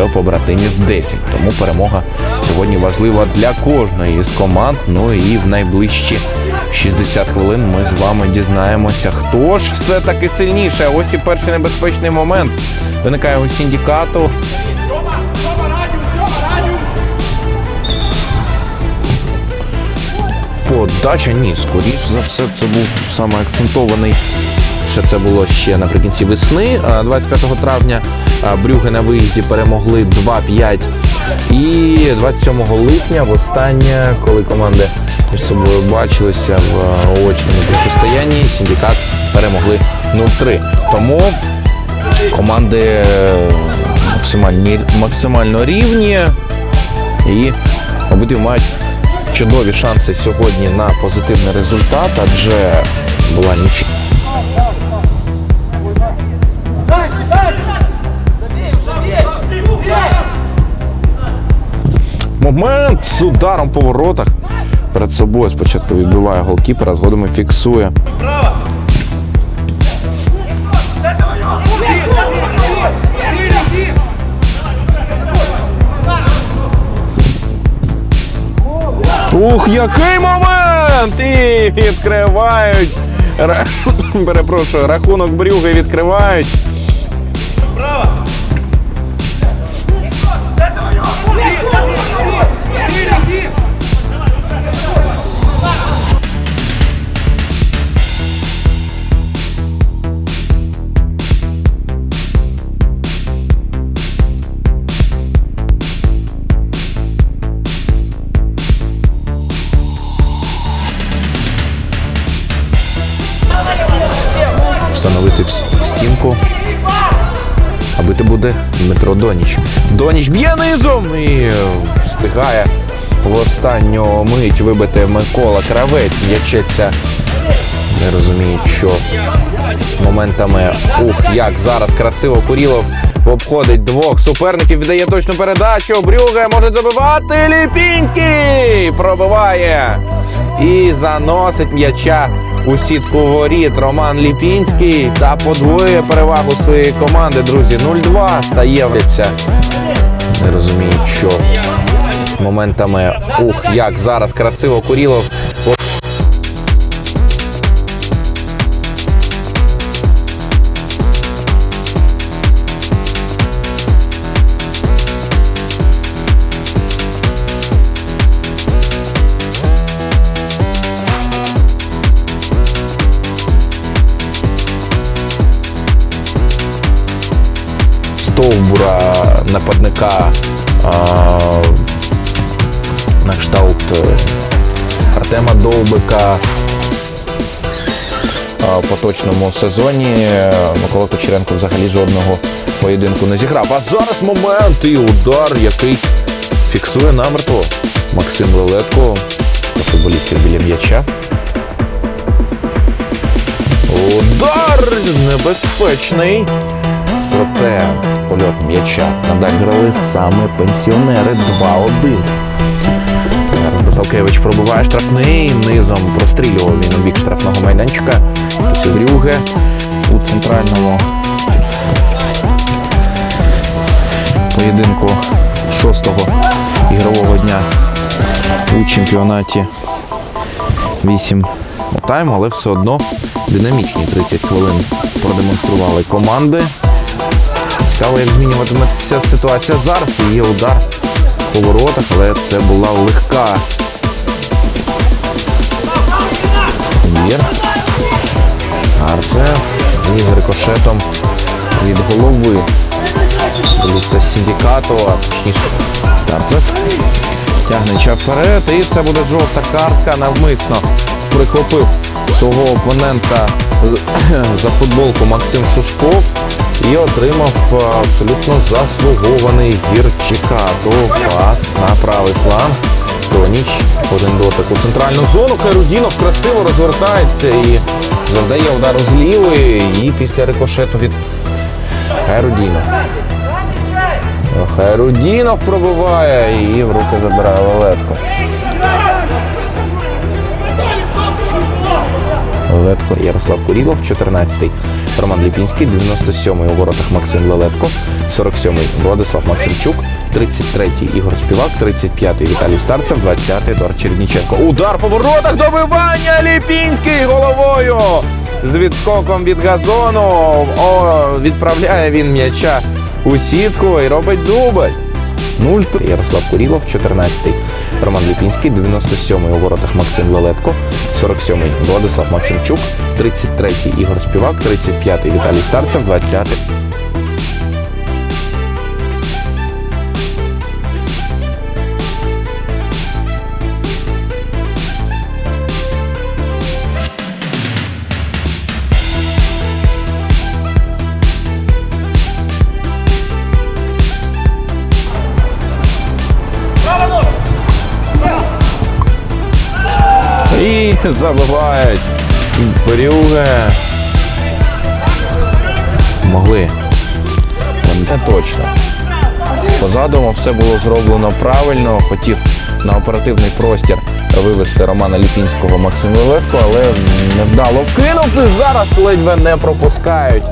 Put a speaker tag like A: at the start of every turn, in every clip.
A: вже побратимів 10. Тому перемога сьогодні важлива для кожної з команд. Ну і в найближчі 60 хвилин ми з вами дізнаємося, хто ж все-таки сильніше. Ось і перший небезпечний момент виникає у синдикату. Подача ні, скоріш за все, це був саме акцентований. Ще це було ще наприкінці весни, 25 травня. Брюги на виїзді перемогли 2-5. І 27 липня, востаннє, коли команди між собою бачилися в очному протистоянні, синдикат перемогли 0-3. Тому команди е, максимально рівні і обидві мають чудові шанси сьогодні на позитивний результат, адже була ніч. Момент з ударом по воротах. Перед собою спочатку відбиває голкіпера, згодом і фіксує. Ух, який момент! І відкривають. Перепрошую, рахунок брюги відкривають. В стінку. А бити буде Дмитро Доніч. Доніч б'є низом і е, встигає в останню мить вибити Микола Кравець. М'ячеться. Не розуміють, що моментами. Ух, як зараз красиво Курілов обходить двох суперників, віддає точну передачу. Брюге може забивати. Ліпінський пробиває і заносить м'яча у сітку воріт. Роман Ліпінський та подвоює перевагу своєї команди. Друзі, 0-2 стає. Не розуміють, що моментами. Ух, як зараз красиво Курілов. Артема Довбика в поточному сезоні. Е, Микола Кучеренко взагалі жодного поєдинку не зіграв. А зараз момент і удар, який фіксує намертво Максим Лелетко футболістів біля м'яча. Удар небезпечний. Проте польот м'яча надалі грали саме пенсіонери 2-1. Зараз Басалкевич пробиває штрафний, низом прострілював він у бік штрафного майданчика. Тобто Брюге у центральному поєдинку шостого ігрового дня у чемпіонаті 8 тайму, але все одно динамічні 30 хвилин продемонстрували команди. Цікаво, як змінюватиметься ситуація зараз. Є удар по воротах, але це була легка. Мір. Арцев. І рикошетом від голови. Листа синдикату, а точніше Старцев. Тягне вперед. І це буде жовта картка. Навмисно прихопив свого опонента за футболку Максим Шушков і отримав абсолютно заслугований гірчика. То пас на правий фланг. Тоніч один дотик у центральну зону. Хайрудінов красиво розвертається і завдає удару з. І після рикошету від Хайрудінов. Хайрудінов пробиває і в руки забирає Лелетко. Лелетко Ярослав Курілов, 14-й. Роман Ліпінський, 97-й у воротах Максим Лелетко, 47-й Владислав Максимчук, 33-й Ігор Співак, 35-й Віталій Старцев, 20-й Едуард Черніченко. Удар по воротах, добивання Ліпінський головою. З відскоком від газону. О, відправляє він м'яча у сітку і робить дубль. 0 Ярослав Курілов, 14-й. Роман Ліпінський, 97-й у воротах Максим Лелетко, 47-й Владислав Максимчук, 33-й Ігор Співак, 35-й Віталій Старцев, 20-й. забивають Брюге. Могли. Не точно. По задуму все було зроблено правильно. Хотів на оперативний простір вивести Романа Ліпінського Максим Лелетко, але невдало вкинув і зараз ледве не пропускають.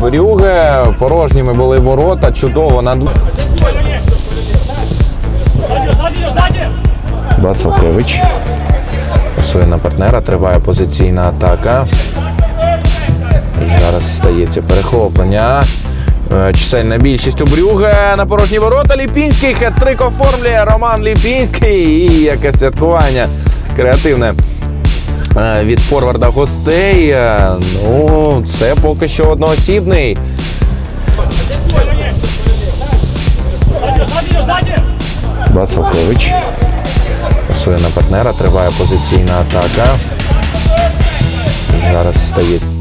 A: Брюге порожніми були ворота, чудово над. Бацалкевич. Пасує на партнера, триває позиційна атака. І зараз стається перехоплення. Е, Чисельна більшість у Брюге на порожні ворота. Ліпінський хет-трик оформлює Роман Ліпінський. І яке святкування креативне е, від форварда гостей. Е, Ну, це поки що одноосібний. Бацалкович. Пасує на партнера, триває позиційна атака. Зараз стає.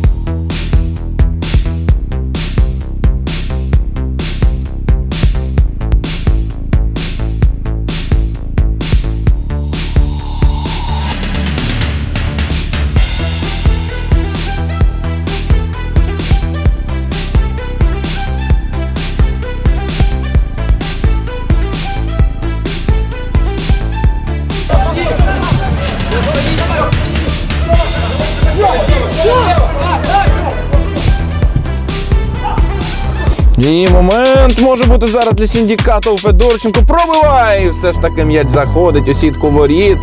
A: І момент може бути зараз для синдикату Федорченко. Пробиває! Все ж таки м'яч заходить у сітку воріт.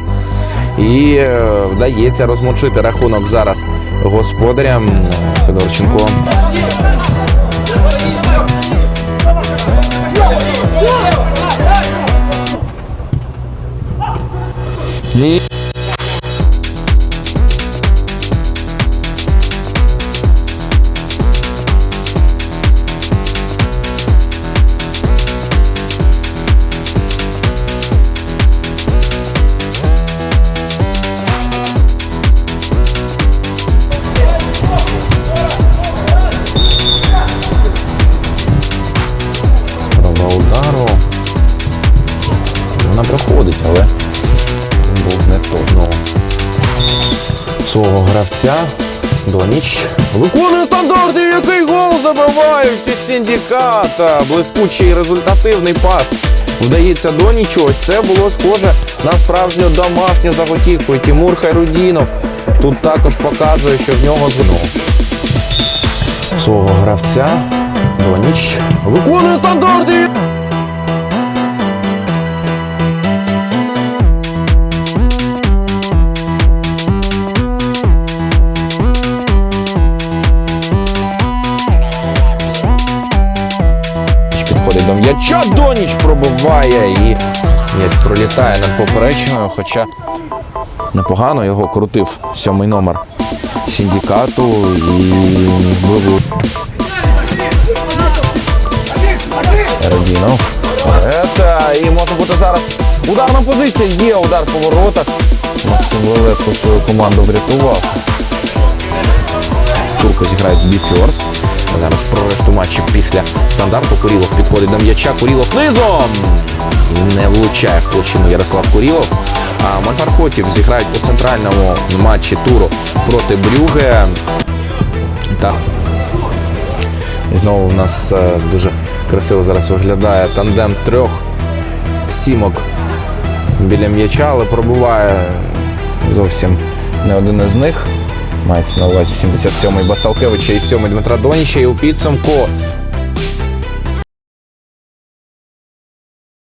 A: І е, вдається розмочити рахунок зараз господарям Федорченко. І Свого гравця Доніч виконує стандарти, який гол забивають із синдиката. Блискучий результативний пас. Вдається Донічу. Ось це було схоже на справжню домашню заготівку. І Тимур Хайрудінов тут також показує, що в нього згнув. Свого гравця Доніч виконує стандарти. М'яча, Доніч пробиває і м'яч пролітає над поперечною, хоча непогано його крутив сьомий номер синдикату і бути. Радінов. І може бути зараз ударна позиція. Є удар по воротах. Максим Лелетко свою команду врятував. Турко зіграє з Біфьорст. Зараз про решту матчів після стандарту Курілов підходить до м'яча. Курілов низом. Не влучає в площину Ярослав Курілов. А Мальфархотів зіграють у центральному матчі туру проти Брюге. Так. І знову в нас е, дуже красиво зараз виглядає тандем трьох сімок біля м'яча, але пробуває зовсім не один із них. Мається на увазі 77-й Басалкевича і 7-й Дмитра Доніча. І у підсумку